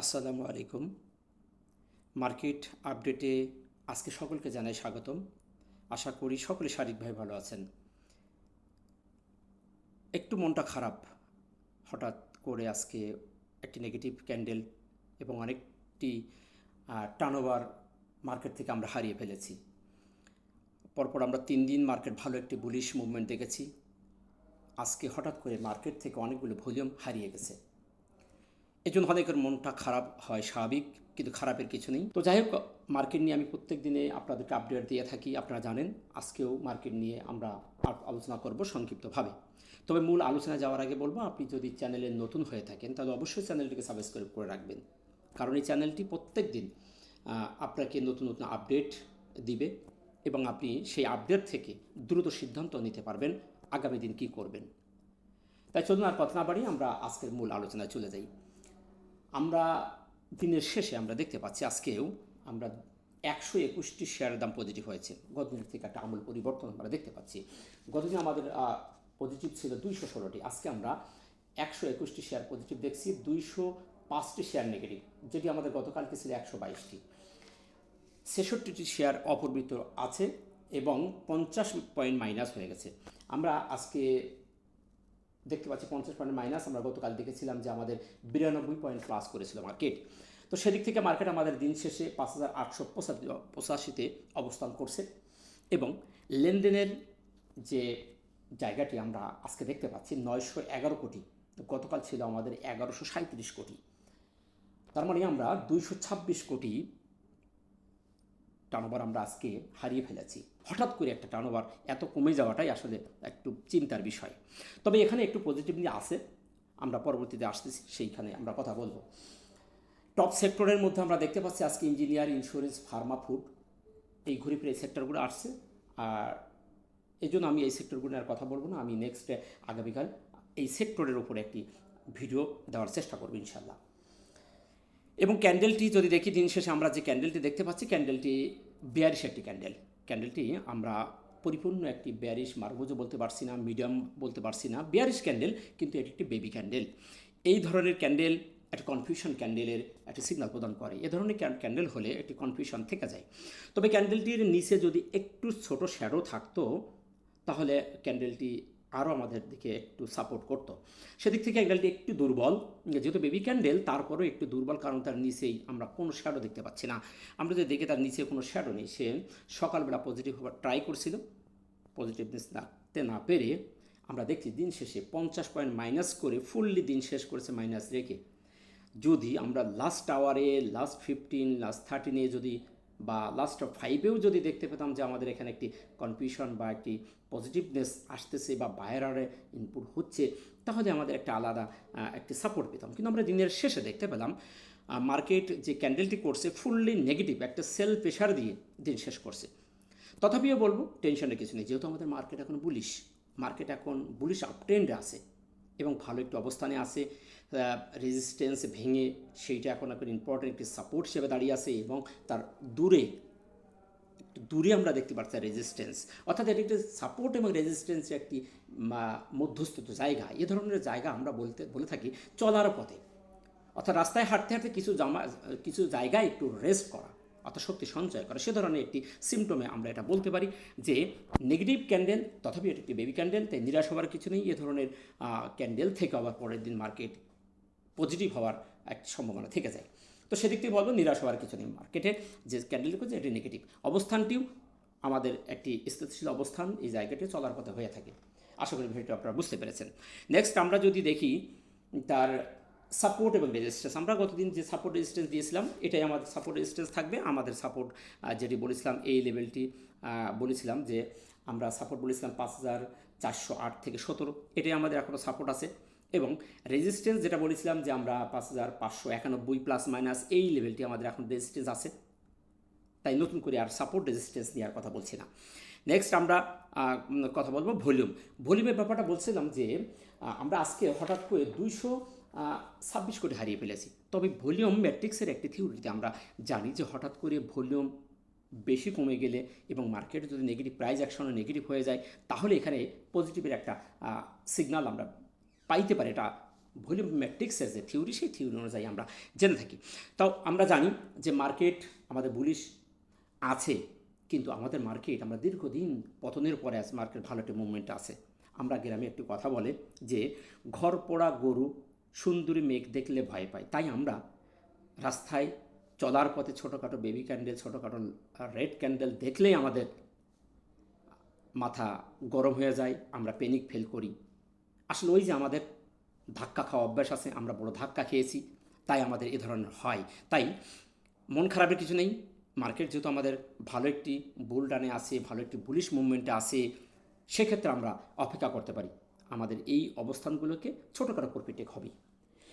আসসালামু আলাইকুম। মার্কেট আপডেটে আজকে সকলকে জানাই স্বাগতম। আশা করি সকলে শারীরিকভাবে ভালো আছেন। একটু মনটা খারাপ হঠাৎ করে আজকে একটি নেগেটিভ ক্যান্ডেল এবং অনেকটি টার্নওভার মার্কেট থেকে আমরা হারিয়ে ফেলেছি। পরপর আমরা তিন দিন মার্কেট ভালো একটি বুলিশ মুভমেন্ট দেখেছি। আজকে হঠাৎ করে মার্কেট থেকে অনেকগুলো ভলিউম হারিয়ে গেছে। জন্য অনেকের মনটা খারাপ হয়, স্বাভাবিক, কিন্তু খারাপের কিছু নেই। তো যাই হোক, মার্কেট নিয়ে আমি প্রত্যেক দিনে আপনাদেরকে আপডেট দিয়ে থাকি, আপনারা জানেন, আজকেও মার্কেট নিয়ে আমরা আলোচনা করব সংক্ষিপ্তভাবে। তবে মূল আলোচনা যাওয়ার আগে বলব, আপনি যদি চ্যানেলে নতুন হয়ে থাকেন, তাহলে অবশ্যই চ্যানেলটিকে সাবস্ক্রাইব করে রাখবেন। কারণ এই চ্যানেলটি প্রত্যেক দিন আপনাকে নতুন নতুন আপডেট দিবে এবং আপনি সেই আপডেট থেকে দ্রুত সিদ্ধান্ত নিতে পারবেন আগামী দিন কী করবেন। তাই চলুন আর কথা না বাড়িয়ে আমরা আজকের মূল আলোচনায় চলে যাই। আমরা দিনের শেষে আমরা দেখতে পাচ্ছি আজকেও আমরা একশো একুশটি শেয়ারের দাম পজিটিভ হয়েছে। গতদিনের থেকে একটা আমূল পরিবর্তন আমরা দেখতে পাচ্ছি। গতদিন আমাদের পজিটিভ ছিল দুইশো ষোলোটি। আজকে আমরা একশো একুশটি শেয়ার পজিটিভ দেখছি, দুইশো পাঁচটি শেয়ার নেগেটিভ যেটি আমাদের গতকালকে ছিল একশো বাইশটি। ছেষট্টিটি শেয়ার অপরিবৃত আছে এবং পঞ্চাশ পয়েন্ট মাইনাস হয়ে গেছে। আমরা আজকে দেখতে পাচ্ছি পঞ্চাশ পয়েন্ট মাইনাস আমরা গতকাল দেখেছিলাম যে আমাদের বিরানব্বই পয়েন্ট প্লাস করেছিল মার্কেট তো সেদিক থেকে মার্কেট আমাদের দিন শেষে পাঁচ হাজার আটশো পঁচাশি, পঁচাশিতে অবস্থান করছে এবং লেনদেনের যে জায়গাটি আমরা আজকে দেখতে পাচ্ছি নয়শো এগারো কোটি। গতকাল ছিল আমাদের এগারোশো সাঁত্রিশ কোটি। তার মানে আমরা দুইশো ছাব্বিশ কোটি টার্নওভার আমরা আজকে হারিয়ে ফেলেছি। হঠাৎ করে একটা টার্নওভার এত কমে যাওয়াটাই আসলে একটু চিন্তার বিষয়। তবে এখানে একটু পজিটিভলি আসে আমরা পরবর্তীতে আসতেছি, সেইখানে আমরা কথা বলব। টপ সেক্টরের মধ্যে আমরা দেখতে পাচ্ছি আজকে ইঞ্জিনিয়ার ইন্স্যুরেন্স ফার্মা ফুড এই ঘুরে ফিরে এই সেক্টরগুলো আসছে। আর এই জন্য আমি এই সেক্টরগুলো আর কথা বলব না, আমি নেক্সট আগামীকাল এই সেক্টরের উপরে একটি ভিডিও দেওয়ার চেষ্টা করব ইনশাল্লাহ এবং ক্যান্ডেলটি যদি দেখি, দিন শেষে আমরা যে ক্যান্ডেলটি দেখতে পাচ্ছি ক্যান্ডেলটি বিয়ারিশ একটি ক্যান্ডেল ক্যান্ডেলটি আমরা পরিপূর্ণ একটি বেয়ারিশ মার্গজও বলতে পারছি না মিডিয়াম বলতে পারছি না। বেয়ারিশ ক্যান্ডেল কিন্তু এটি একটি বেবি ক্যান্ডেল এই ধরনের ক্যান্ডেল একটা কনফিউশন ক্যান্ডেলের একটি সিগনাল প্রদান করে। এ ধরনের ক্যান্ডেল হলে একটি কনফিউশন থেকে যায়। তবে ক্যান্ডেলটির নিচে যদি একটু ছোট শ্যাডো থাকতো, তাহলে ক্যান্ডেলটি আরও আমাদের দিকে একটু সাপোর্ট করতো। সেদিক থেকে ক্যান্ডেলটি একটু দুর্বল। যেহেতু বেবি ক্যান্ডেল তারপরেও একটু দুর্বল কারণ তার নিচেই আমরা কোনো শ্যাডো দেখতে পাচ্ছি না। আমরা যদি দেখি তার নিচে কোনো শ্যাডো নেই, সে সকালবেলা পজিটিভ হওয়ার ট্রাই করছিল। পজিটিভনেস রাখতে না পেরে আমরা দেখছি দিন শেষে পঞ্চাশ পয়েন্ট মাইনাস করে ফুললি দিন শেষ করেছে মাইনাস রেখে। যদি আমরা লাস্ট আওয়ারে লাস্ট ফিফটিন লাস্ট থার্টিনে যদি বা লাস্ট অফ ফাইভেও যদি দেখতে পেতাম যে আমাদের এখানে একটি কনফিউশন বা একটি পজিটিভনেস আসতেছে বা বাইরারে ইনপুট হচ্ছে, তাহলে আমাদের একটা আলাদা একটি সাপোর্ট পেতাম। কিন্তু আমরা দিনের শেষে দেখতে পেলাম মার্কেট যে ক্যান্ডেলটি করছে ফুললি নেগেটিভ একটা সেল প্রেশার দিয়ে দিন শেষ করছে। তথাপিও বলব টেনশনের কিছু নেই। যেহেতু আমাদের মার্কেট এখন বুলিশ মার্কেট এখন বুলিশ আপট্রেন্ডে আছে। এবং ভালো একটি অবস্থানে আছে রেজিস্ট্যান্স ভেঙে সেইটা এখন এখন ইম্পর্টেন্ট একটি সাপোর্ট হিসেবে দাঁড়িয়ে আছে এবং তার দূরে দূরে আমরা দেখতে পাচ্ছি রেজিস্ট্যান্স অর্থাৎ এটি একটি সাপোর্ট এবং রেজিস্ট্যান্সের একটি মধ্যস্থিত জায়গা। এ ধরনের জায়গা আমরা বলতে, বলে থাকি চলার পথে। অর্থাৎ রাস্তায় হাঁটতে হাঁটতে কিছু জামা, কিছু জায়গায় একটু রেস্ট করা। অর্থাৎ শক্তি সঞ্চয় করে। সে ধরনের একটি সিমটমে আমরা এটা বলতে পারি যে নেগেটিভ ক্যান্ডেল তথাপি এটি একটি বেবি ক্যান্ডেল তাই নিরাশ হওয়ার কিছু নেই। এ ধরনের ক্যান্ডেল থেকে আবার পরের দিন মার্কেট পজিটিভ হওয়ার একটি সম্ভাবনা থেকে যায়। তো সেদিক থেকে বলব, নিরাশ হওয়ার কিছু নেই মার্কেটে যে ক্যান্ডেল করছে এটি নেগেটিভ অবস্থানটিও আমাদের একটি স্থিতিশীল অবস্থান এই জায়গাটি চলার পথে হয়ে থাকে। আশা করি ভিডিওটি আপনারা বুঝতে পেরেছেন। নেক্সট আমরা যদি দেখি, তার সাপোর্ট এবং রেজিস্ট্যান্স আমরা গতদিন যে সাপোর্ট রেজিস্ট্যান্স দিয়েছিলাম, এটাই আমাদের সাপোর্ট রেজিস্ট্যান্স থাকবে। আমাদের সাপোর্ট যেটি বলেছিলাম, এই লেভেলটি বলেছিলাম যে আমরা সাপোর্ট বলেছিলাম পাঁচ হাজার চারশো আট থেকে সতেরো। এটাই আমাদের এখনও সাপোর্ট আছে। এবং রেজিস্ট্যান্স যেটা বলেছিলাম যে আমরা পাঁচ হাজার পাঁচশো একানব্বই প্লাস মাইনাস এই লেভেলটি আমাদের এখন রেজিস্ট্যান্স আছে। তাই নতুন করে আর সাপোর্ট রেজিস্ট্যান্স নেওয়ার কথা বলছি না। নেক্সট আমরা কথা বলব ভলিউম ভলিউমের ব্যাপারটা বলছিলাম যে আমরা আজকে হঠাৎ করে দুইশো ছাব্বিশ কোটি হারিয়ে ফেলেছি। তবে ভলিউম ম্যাট্রিক্সের একটি থিওরিতে আমরা জানি যে হঠাৎ করে ভলিউম বেশি কমে গেলে এবং মার্কেটে যদি নেগেটিভ প্রাইস অ্যাকশনও নেগেটিভ হয়ে যায়, তাহলে এখানে পজিটিভের একটা সিগন্যাল আমরা পাইতে পারি। এটা ভলিউম ম্যাট্রিক্সের যে থিওরি, সেই থিওরি অনুযায়ী আমরা জেনে থাকি। তাও আমরা জানি যে মার্কেট আমাদের বুলিশ আছে, কিন্তু আমাদের মার্কেট আমরা দীর্ঘদিন পতনের পরে আজ মার্কেট ভালো একটা মুভমেন্ট আছে। আমরা গ্রামে একটি কথা বলে যে, ঘর পোড়া গরু সুন্দরী মেঘ দেখলে ভয় পায়। তাই আমরা রাস্তায় চলার পথে ছোটোখাটো বেবি ক্যান্ডেল ছোটোখাটো রেড ক্যান্ডেল দেখলেই আমাদের মাথা গরম হয়ে যায়, আমরা পেনিক ফেল করি। আসলে ওই যে আমাদের ধাক্কা খাওয়া অভ্যাস আছে, আমরা বড় ধাক্কা খেয়েছি, তাই আমাদের এ ধরনের হয়। তাই মন খারাপের কিছু নেই মার্কেট যেহেতু আমাদের ভালো একটি বুল ডানে আছে, ভালো একটি বুলিশ মুভমেন্টে আছে, সেক্ষেত্রে আমরা অপেক্ষা করতে পারি। আমাদের এই অবস্থানগুলোকে ছোটোখাটো প্রফিটেক হবে।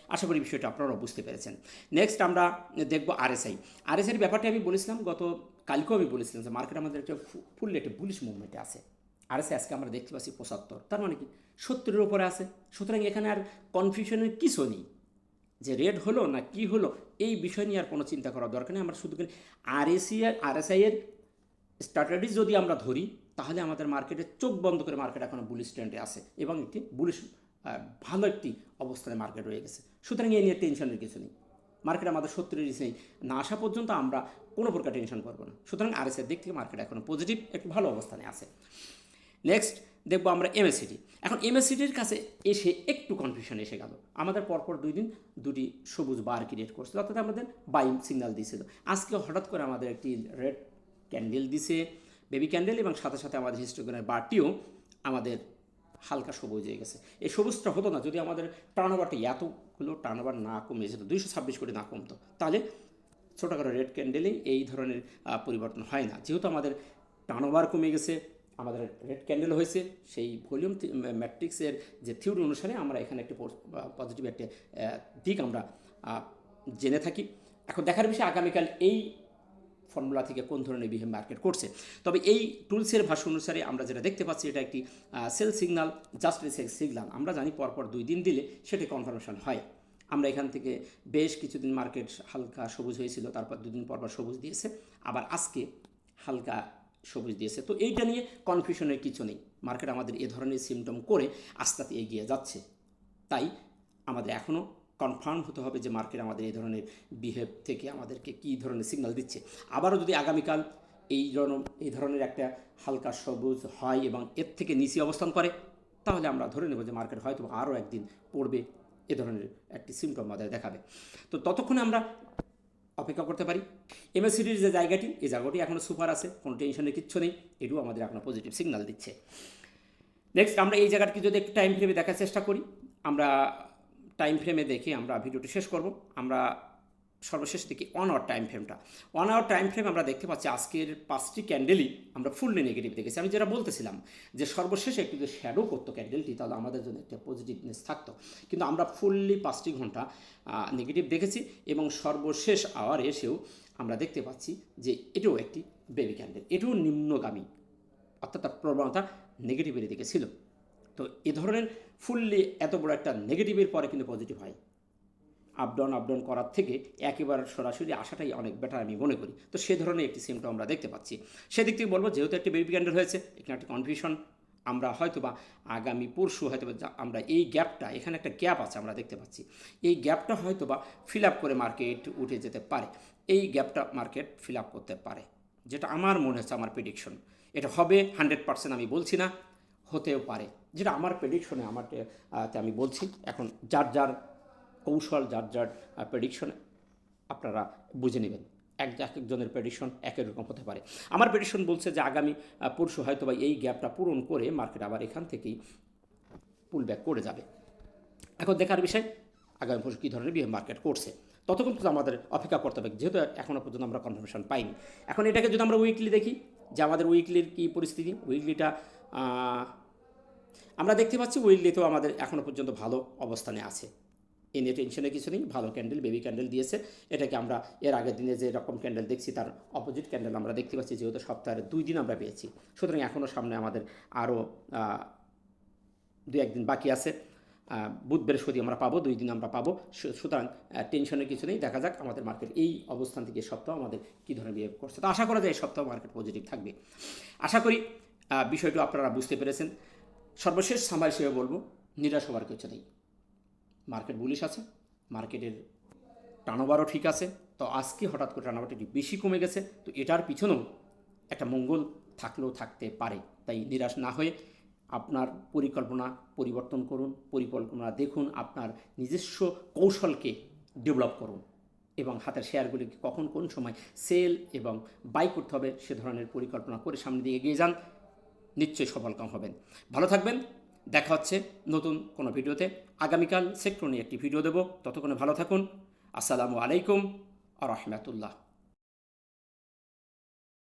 আশা করি বিষয়টা আপনারাও বুঝতে পেরেছেন। নেক্সট আমরা দেখব আরএসআই আরএসআই ব্যাপারটা আমি বলেছিলাম গত, কালকেও আমি বলেছিলাম যে মার্কেট আমাদের একটা ফুললি একটা বুলিশ মুভমেন্টে আছে। আরএসআই আজকে আমরা দেখতে পাচ্ছি পঁচাত্তর। তার মানে কি? সত্তরের উপরে আছে। সুতরাং এখানে আর কনফিউশনের কিছু নেই। যে রেড হলো না কি হলো, এই বিষয় নিয়ে আর কোনো চিন্তা করার দরকার নেই। আমরা শুধু আরএসি আর আরএসআই এর স্ট্র্যাটেজি যদি আমরা ধরি তাহলে আমাদের মার্কেটে চোখ বন্ধ করে মার্কেট এখন বুলিশ ট্রেন্ডে আছে এবং একটি বুলিশ ভালো একটি অবস্থানে মার্কেট রয়ে গেছে। সুতরাং এই নিয়ে টেনশনের কিছু নেই। মার্কেট আমাদের সত্তরের নিচে না আসা পর্যন্ত আমরা কোনো প্রকার টেনশন করব না। সুতরাং আর আরএসের দিক থেকে মার্কেট এখনও পজিটিভ একটু ভালো অবস্থানে আছে। নেক্সট দেখব আমরা এমএসিডি এখন এমএসিডির কাছে এসে একটু কনফিউশন এসে গেল। আমাদের পরপর দুই দিন দুটি সবুজ বার ক্রিয়েট করছিল, অর্থাৎ আমাদের বাইং সিগন্যাল দিয়েছিল আজকে হঠাৎ করে আমাদের একটি রেড ক্যান্ডেল দিছে। বেবি ক্যান্ডেল এবং সাথে সাথে আমাদের হিস্টোগ্রামের বারটিও আমাদের হালকা সবুজ হয়ে গেছে। এই সবুজটা হতো না, যদি আমাদের টার্নওভারটা এতগুলো টার্নওভার না কমে যেত, দুইশো ছাব্বিশ কোটি না কমতো, তাহলে ছোটোখাটো রেড ক্যান্ডেলেই এই ধরনের পরিবর্তন হয় না। যেহেতু আমাদের টার্নওভার কমে গেছে, আমাদের রেড ক্যান্ডেল হয়েছে, সেই ভলিউম ম্যাট্রিক্সের যে থিওরি অনুসারে আমরা এখানে একটি পজিটিভ একটা দিক আমরা জেনে থাকি। এখন দেখার বিষয় আগামীকাল এই ফর্মুলা থেকে কোন ধরনের বিহেভ মার্কেট করছে। তবে এই টুলসের ভাষা অনুসারে আমরা যেটা দেখতে পাচ্ছি, এটা একটি sell signal just sell signal আমরা জানি পরপর দুই দিন দিলে সেটি কনফার্মেশন হয়। আমরা এখান থেকে বেশ কিছুদিন মার্কেট হালকা সবুজ হয়েছিল, তারপর দুদিন পরপর সবুজ দিয়েছে, আবার আজকে হালকা সবুজ দিয়েছে। তো এইটা নিয়ে কনফিউশনের কিছু নেই। মার্কেট আমাদের এ ধরনের সিমটম করে আস্তে আস্তে এগিয়ে যাচ্ছে। তাই আমাদের এখনও কনফার্ম হতে হবে যে মার্কেট আমাদের এই ধরনের বিহেভ থেকে আমাদেরকে কী ধরনের সিগন্যাল দিচ্ছে। আবারও যদি আগামীকাল এই এই ধরনের একটা হালকা সবুজ হয় এবং এর থেকে নিচে অবস্থান করে, তাহলে আমরা ধরে নেব যে মার্কেট হয়তো আরও একদিন পড়বে, এ ধরনের একটি সিমটম আমাদের দেখাবে। তো ততক্ষণে আমরা অপেক্ষা করতে পারি। এমএসিডির যে জায়গাটি, এই জায়গাটি এখনও সুপার আছে, কোনো টেনশনের কিচ্ছু নেই, এটিও আমাদের এখনও পজিটিভ সিগন্যাল দিচ্ছে। নেক্সট আমরা এই জায়গাটি যদি একটু টাইম ফ্রেমে দেখার চেষ্টা করি, আমরা টাইম ফ্রেমে দেখে আমরা ভিডিওটি শেষ করব। আমরা সর্বশেষ দেখি ওয়ান আওয়ার টাইম ফ্রেমটা ওয়ান আওয়ার টাইম ফ্রেম আমরা দেখতে পাচ্ছি আজকের পাঁচটি ক্যান্ডেলই আমরা ফুললি নেগেটিভ দেখেছি। আমি যেটা বলতেছিলাম যে সর্বশেষে একটু যদি শ্যাডো করতো ক্যান্ডেলটি তাহলে আমাদের জন্য একটা পজিটিভনেস থাকতো। কিন্তু আমরা ফুললি পাঁচটি ঘণ্টা নেগেটিভ দেখেছি এবং সর্বশেষ আওয়ার এসেও আমরা দেখতে পাচ্ছি যে এটাও একটি বেবি ক্যান্ডেল এটাও নিম্নগামী, অর্থাৎ তার প্রবণতা নেগেটিভের দিকে ছিল। তো এ ধরনের ফুললি এত বড় একটা নেগেটিভের পরে কিন্তু পজিটিভ হয়। আপডাউন আপডাউন করার থেকে একেবারে সরাসরি আসাটাই অনেক বেটার আমি মনে করি। তো সে ধরনের একটি সিমটম আমরা দেখতে পাচ্ছি। সেদিক থেকে বলব, যেহেতু একটি বেবি ক্যান্ডেল হয়েছে, এখানে একটা কনফিউশন আমরা হয়তো বা আগামী পরশু হয়তো বা আমরা এই গ্যাপটা এখানে একটা গ্যাপ আছে আমরা দেখতে পাচ্ছি। এই গ্যাপটা হয়তো বা ফিল আপ করে মার্কেট উঠে যেতে পারে। এই গ্যাপটা মার্কেট ফিল আপ করতে পারে। যেটা আমার মনে হচ্ছে, আমার প্রেডিকশন এটা হবে হান্ড্রেড পার্সেন্ট আমি বলছি না, হতেও পারে। যেটা আমার প্রেডিকশনে আমার আমি বলছি, এখন যার যার কৌশল, যার যার প্রেডিকশন আপনারা বুঝে নেবেন। এক এক একজনের প্রেডিকশন এক এক রকম হতে পারে। আমার প্রেডিকশন বলছে যে আগামী পরশু হয়তো বা এই গ্যাপটা পূরণ করে মার্কেট আবার এখান থেকেই পুল ব্যাক করে যাবে। এখন দেখার বিষয়, আগামী পরশু কী ধরনের বিহেভ মার্কেট করছে? ততক্ষণ তো আমাদের অপেক্ষা করতে হবে, যেহেতু এখনও পর্যন্ত আমরা কনফার্মেশন পাইনি। এখন এটাকে যদি আমরা উইকলি দেখি, যে আমাদের উইকলির কী পরিস্থিতি? উইকলিটা আমরা দেখতে পাচ্ছি উইকলিতেও আমাদের এখনও পর্যন্ত ভালো অবস্থানে আছে। এ নিয়ে টেনশনের কিছু নেই, ভালো ক্যান্ডেল বেবি ক্যান্ডেল দিয়েছে। এটাকে আমরা এর আগের দিনে যে রকম ক্যান্ডেল দেখছি, তার অপোজিট ক্যান্ডেল আমরা দেখতে পাচ্ছি, যেহেতু সপ্তাহের দুই দিন আমরা পেয়েছি। সুতরাং এখনও সামনে আমাদের আরও দু একদিন বাকি আছে। বুধ বৃহস্পতি আমরা পাবো, দুই দিন আমরা পাবো। সুতরাং টেনশনের কিছু নেই, দেখা যাক আমাদের মার্কেট এই অবস্থান থেকে সপ্তাহ আমাদের কী ধরনের বিহেভ করছে। তো আশা করা যায় এই সপ্তাহ মার্কেট পজিটিভ থাকবে। আশা করি বিষয়টি আপনারা বুঝতে পেরেছেন। সর্বশেষ সামাল হিসেবে বলব, নিরাশ হওয়ার কিছু নেই। মার্কেট বুলিশ আছে, মার্কেটের টানোবারও ঠিক আছে। তো আজকে হঠাৎ করে টানোবারটা একটু বেশি কমে গেছে, তো এটার পিছনেও একটা মঙ্গল থাকলেও থাকতে পারে। তাই নিরাশ না হয়ে আপনার পরিকল্পনা পরিবর্তন করুন, পরিকল্পনা দেখুন, আপনার নিজস্ব কৌশলকে ডেভেলপ করুন এবং হাতের শেয়ারগুলিকে কখন কোন সময় সেল এবং বাই করতে হবে সে ধরনের পরিকল্পনা করে সামনে দিয়ে এগিয়ে যান। নিশ্চয়ই সফলকাম হবেন। ভালো থাকবেন। দেখা হচ্ছে নতুন কোনো ভিডিওতে। আগামীকাল সেক্টর নিয়ে একটি ভিডিও দেবো। ততক্ষণে ভালো থাকুন। আসসালামু আলাইকুম আ রহমতুল্লাহ।